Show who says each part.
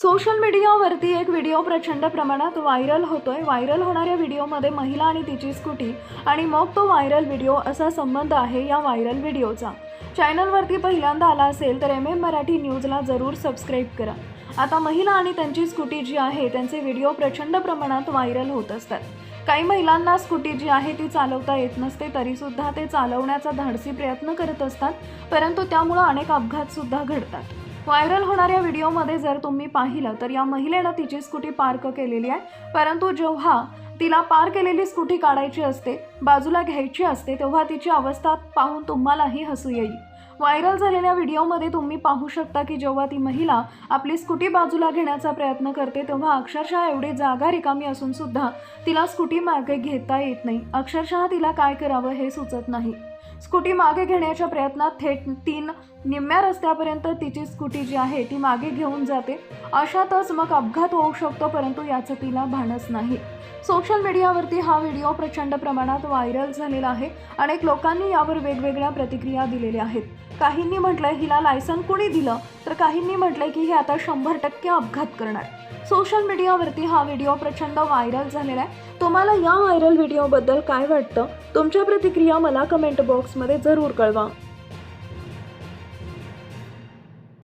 Speaker 1: Social मीडियावरती एक video प्रचंड प्रमाणात व्हायरल होतोय. व्हायरल होणाऱ्या व्हिडिओमध्ये महिला आणि तिची स्कूटी आणि मग तो व्हायरल व्हिडिओ असा संबंध आहे या व्हायरल व्हिडिओचा चॅनलवरती पहिल्यांदा आला असेल तर एम एम मराठी न्यूजला जरूर सबस्क्राईब करा. आता महिला आणि त्यांची स्कूटी जी आहे त्यांचे व्हिडिओ प्रचंड प्रमाणात व्हायरल होत असतात. काही महिलांना स्कूटी जी आहे ती चालवता येत नसते तरीसुद्धा ते चालवण्याचा धाडसी प्रयत्न करत असतात परंतु त्यामुळं अनेक अपघातसुद्धा घडतात. व्हायरल होणाऱ्या व्हिडिओमध्ये जर तुम्ही पाहिलं तर या महिलेनं तिची स्कूटी पार्क केलेली आहे. परंतु जेव्हा तिला पार केलेली स्कूटी काढायची असते बाजूला घ्यायची असते तेव्हा तिची अवस्था पाहून तुम्हालाही हसू येईल. व्हायरल झालेल्या व्हिडिओमध्ये तुम्ही पाहू शकता की जेव्हा ती महिला आपली स्कूटी बाजूला घेण्याचा प्रयत्न करते तेव्हा अक्षरशः एवढी जागा रिकामी असून सुद्धा तिला स्कूटी मागे घेता येत नाही. अक्षरशः तिला काय करावं हे सुचत नाही. स्कूटी मागे घेण्याच्या प्रयत्नात थेट तीन निम्म्या रस्त्यापर्यंत तिची स्कूटी जी आहे ती मागे घेऊन जाते. अशातच मग अपघात होऊ शकतो परंतु याचं तिला भानच नाही. सोशल मीडियावरती हा व्हिडिओ प्रचंड प्रमाणात व्हायरल झालेला आहे. अनेक लोकांनी यावर वेगवेगळ्या प्रतिक्रिया दिलेल्या आहेत. काहींनी म्हटलंय हिला लायसन कुणी दिलं? तर काहींनी म्हटलंय की हे आता शंभर टक्के अपघात करणार. सोशल मीडियावरती हा व्हिडिओ प्रचंड व्हायरल झालेला आहे. तुम्हाला या व्हायरल व्हिडिओबद्दल काय वाटतं? तुमच्या प्रतिक्रिया मला कमेंट बॉक्समध्ये जरूर कळवा.